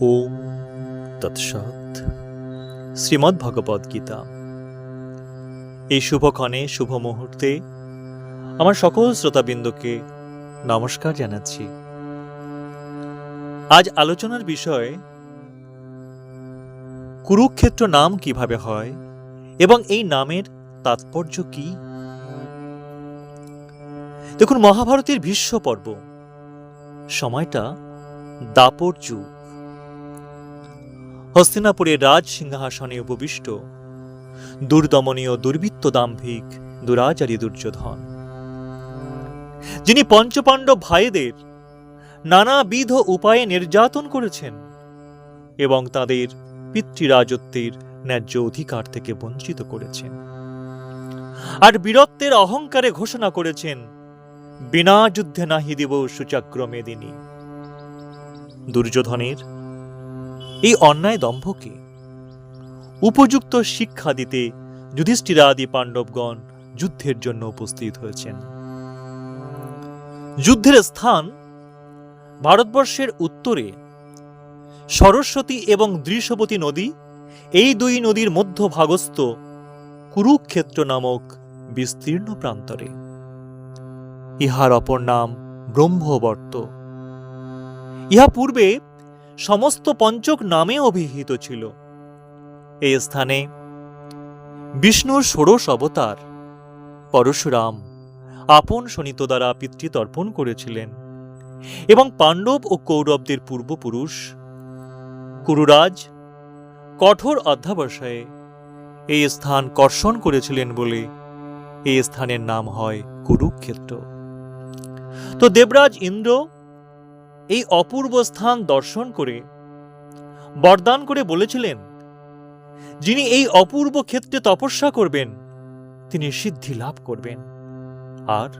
ওম তৎসৎ। শ্রীমদ্ ভগবদ গীতা। এই শুভক্ষণে, শুভ মুহূর্তে আমার সকল শ্রোতাবৃন্দকে নমস্কার জানাচ্ছি। আজ আলোচনার বিষয়, কুরুক্ষেত্র নাম কীভাবে হয় এবং এই নামের তাৎপর্য কি? দেখুন, মহাভারতের ভীষ্ম পর্ব সময়টা দাপর যুগ। হস্তিনাপুরের রাজ সিংহাসনে উপবিষ্ট। দুর্দমনীয় দুর্বৃত্ত দাম্ভিক, দুরাচারী দুর্যোধন। যিনি পঞ্চপাণ্ডব ভাইদের নানাবিধ উপায়ে নির্যাতন করেছেন এবং তাদের পিতৃরাজত্বের ন্যায্য অধিকার থেকে বঞ্চিত করেছেন। আর বীরত্বের অহংকারে ঘোষণা করেছেন, বিনা যুদ্ধে নাহি দিব সুচাগ্র মেদিনী। দুর্যোধনের এই অন্যায় দম্ভকে উপযুক্ত শিক্ষা দিতে যুধিষ্ঠিরাদি পাণ্ডবগণ যুদ্ধের জন্য উপস্থিত হয়েছেন। যুদ্ধের স্থান ভারতবর্ষের উত্তরে সরস্বতী এবং দৃশবতী নদী, এই দুই নদীর মধ্যভাগস্থ কুরুক্ষেত্র নামক বিস্তীর্ণ প্রান্তরে। ইহার অপর নাম ব্রহ্মবর্ত। ইহা পূর্বে সমস্ত পঞ্চক নামে অভিহিত ছিল। এই স্থানে বিষ্ণুর ষোড়শ অবতার পরশুরাম আপন শনিত দ্বারা পিতৃতর্পণ করেছিলেন এবং পাণ্ডব ও কৌরবদের পূর্বপুরুষ কুরুরাজ কঠোর অধ্যাবসায়ে এই স্থান কর্ষণ করেছিলেন বলে এই স্থানের নাম হয় কুরুক্ষেত্র। তো দেবরাজ ইন্দ্র এই অপূর্ব স্থান দর্শন করে, বরদান করে বলেছিলেন, যিনি এই অপূর্ব ক্ষেত্রে তপস্যা করবেন, তিনি সিদ্ধি লাভ করবেন। আর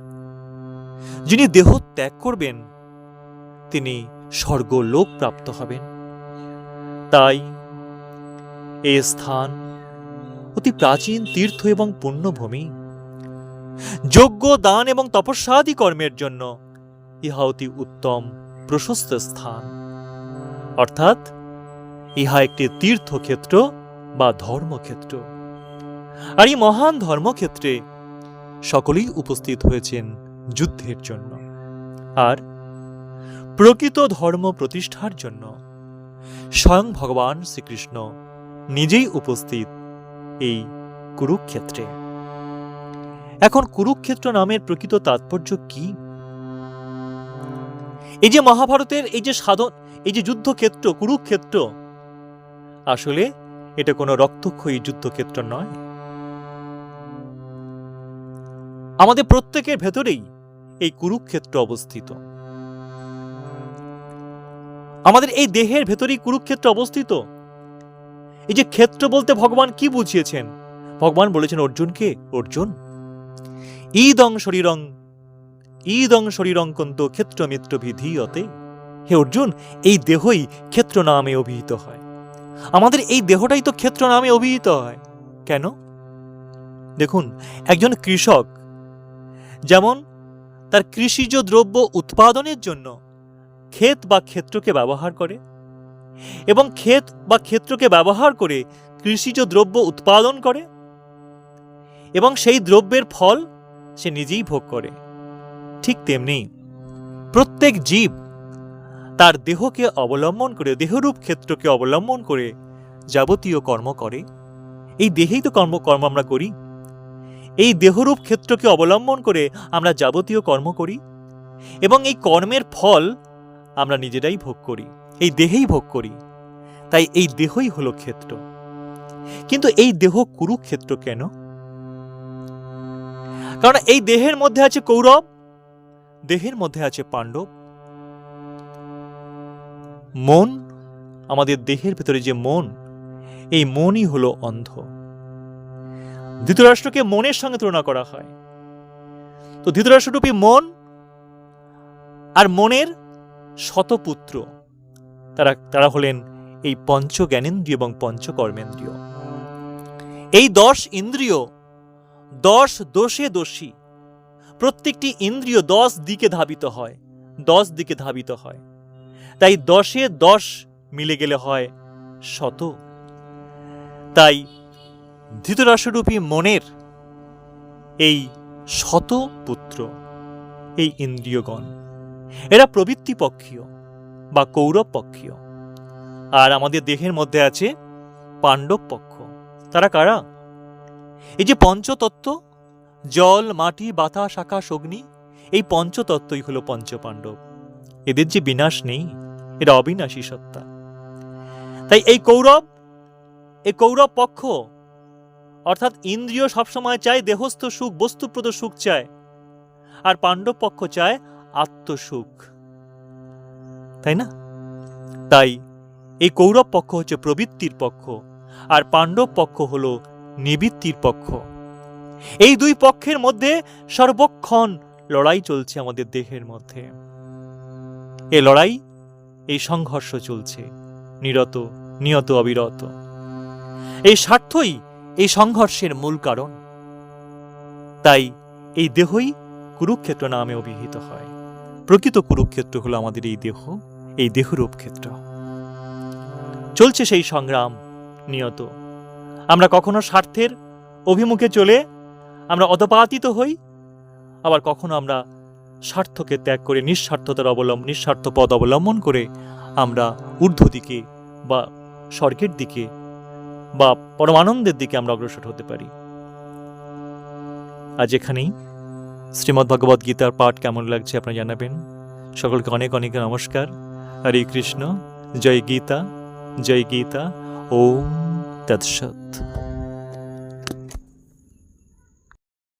যিনি দেহ ত্যাগ করবেন, তিনি স্বর্গলোক প্রাপ্ত হবেন। তাই এ স্থান অতি প্রাচীন তীর্থ এবং পুণ্যভূমি। যোগ্য দান এবং তপস্যাদি কর্মের জন্য ইহা অতি উত্তম প্রশস্ত স্থান। অর্থাৎ, ইহা একটি তীর্থক্ষেত্র বা ধর্মক্ষেত্র। আর এই মহান ধর্মক্ষেত্রে সকলেই উপস্থিত হয়েছেন যুদ্ধের জন্য। আর প্রকৃত ধর্ম প্রতিষ্ঠার জন্য স্বয়ং ভগবান শ্রীকৃষ্ণ নিজেই উপস্থিত এই কুরুক্ষেত্রে। এখন কুরুক্ষেত্র নামের প্রকৃত তাৎপর্য কি? এই যে মহাভারতের এই যে সাধন, এই যে যুদ্ধক্ষেত্র, কুরুক্ষেত্র, আসলে এটা কোনো রক্তক্ষয়ী যুদ্ধক্ষেত্র নয়। আমাদের প্রত্যেকের ভেতরেই এই কুরুক্ষেত্র অবস্থিত। আমাদের এই দেহের ভেতরেই কুরুক্ষেত্র অবস্থিত। এই যে ক্ষেত্র বলতে ভগবান কি বুঝিয়েছেন? ভগবান বলেছেন, অর্জুনকে, অর্জুন, ঈদং শরীরং ঈদং শরীরং কন্ত ক্ষেত্র মিত্র বিধীয়তে হে অর্জুন, এই দেহই ক্ষেত্র নামে অভিহিত হয়। আমাদের এই দেহটাই তো ক্ষেত্র নামে অভিহিত হয়। কেন? দেখুন, একজন কৃষক যেমন তার কৃষিজ দ্রব্য উৎপাদনের জন্য ক্ষেত বা ক্ষেত্রকে ব্যবহার করে এবং ক্ষেত বা ক্ষেত্রকে ব্যবহার করে কৃষিজ দ্রব্য উৎপাদন করে এবং সেই দ্রব্যের ফল সে নিজেই ভোগ করে। ঠিক তেমনি প্রত্যেক জীব তার দেহকে অবলম্বন করে, দেহরূপ ক্ষেত্রকে অবলম্বন করে যাবতীয় কর্ম করে। এই দেহেই তো কর্ম কর্ম আমরা করি। এই দেহরূপ ক্ষেত্রকে অবলম্বন করে আমরা যাবতীয় কর্ম করি এবং এই কর্মের ফল আমরা নিজেরাই ভোগ করি, এই দেহেই ভোগ করি। তাই এই দেহই হলো ক্ষেত্র। কিন্তু এই দেহ কুরুক্ষেত্র কেন? কারণ এই দেহের মধ্যে আছে কৌরব দেহের মধ্যে আছে পাণ্ডব। মন, আমাদের দেহের ভেতরে যে মন, এই মনই হলো অন্ধ। ধৃতরাষ্ট্রকে মনের সঙ্গে তুলনা করা হয়। তো ধৃতরাষ্ট্ররূপী মন আর মনের শতপুত্র, তারা তারা হলেন এই পঞ্চ জ্ঞানেন্দ্রিয় এবং পঞ্চ কর্মেন্দ্রিয় এই দশ ইন্দ্রিয়, দশ দোষে দোষী প্রত্যেকটি ইন্দ্রিয় দশ দিকে ধাবিত হয়, দশ দিকে ধাবিত হয়। তাই দশে দশ মিলে গেলে হয় শত। তাই ধৃতরাষ্ট্ররূপী মনের এই শত পুত্র, এই ইন্দ্রিয়গণ, এরা প্রবৃত্তি পক্ষীয় বা কৌরব পক্ষীয় আর আমাদের দেহের মধ্যে আছে পাণ্ডব পক্ষ তারা কারা? এই যে পঞ্চতত্ত্ব জল, মাটি, বাতাস, আকাশ, অগ্নি, এই পঞ্চতত্ত্বই হলো পঞ্চপাণ্ডব। এদের যে বিনাশ নেই, এরা অবিনাশী সত্তা। তাই এই কৌরব এই কৌরব পক্ষ, অর্থাৎ ইন্দ্রিয় সবসময় চায় দেহস্থ সুখ, বস্তুপ্রদ সুখ চায়, আর পাণ্ডব পক্ষ চায় আত্মসুখ। তাই না? তাই এই কৌরব পক্ষ হচ্ছে প্রবৃত্তির পক্ষ, আর পাণ্ডব পক্ষ হল নিবৃত্তির পক্ষ। এই দুই পক্ষের মধ্যে সর্বক্ষণ লড়াই চলছে আমাদের দেহের মধ্যে। এ লড়াই, এই সংঘর্ষ চলছে, নিরত, নিয়ত, অবিরত। এই স্বার্থই এই সংঘর্ষের মূল কারণ। তাই এই দেহই কুরুক্ষেত্র নামে অভিহিত হয়। প্রকৃত কুরুক্ষেত্র হলো আমাদের এই দেহ, এই দেহরূপ ক্ষেত্র। চলছে সেই সংগ্রাম, নিয়ত। আমরা কখনো স্বার্থের অভিমুখে চলে আমরা অধপাতিত হই, আবার কখনো আমরা স্বার্থকে ত্যাগ করে নিঃস্বার্থতার অবলম্বন নিঃস্বার্থ পদ অবলম্বন করে আমরা ঊর্ধ্ব দিকে বা স্বর্গের দিকে বা পরমানন্দের দিকে আমরা অগ্রসর হতে পারি। আজ এখানেই। শ্রীমদ্ ভগবদ গীতার পাঠ কেমন লাগছে আপনারা জানাবেন। সকলকে অনেক অনেক নমস্কার। হরে কৃষ্ণ। জয় গীতা। জয় গীতা। ওম তৎসৎ।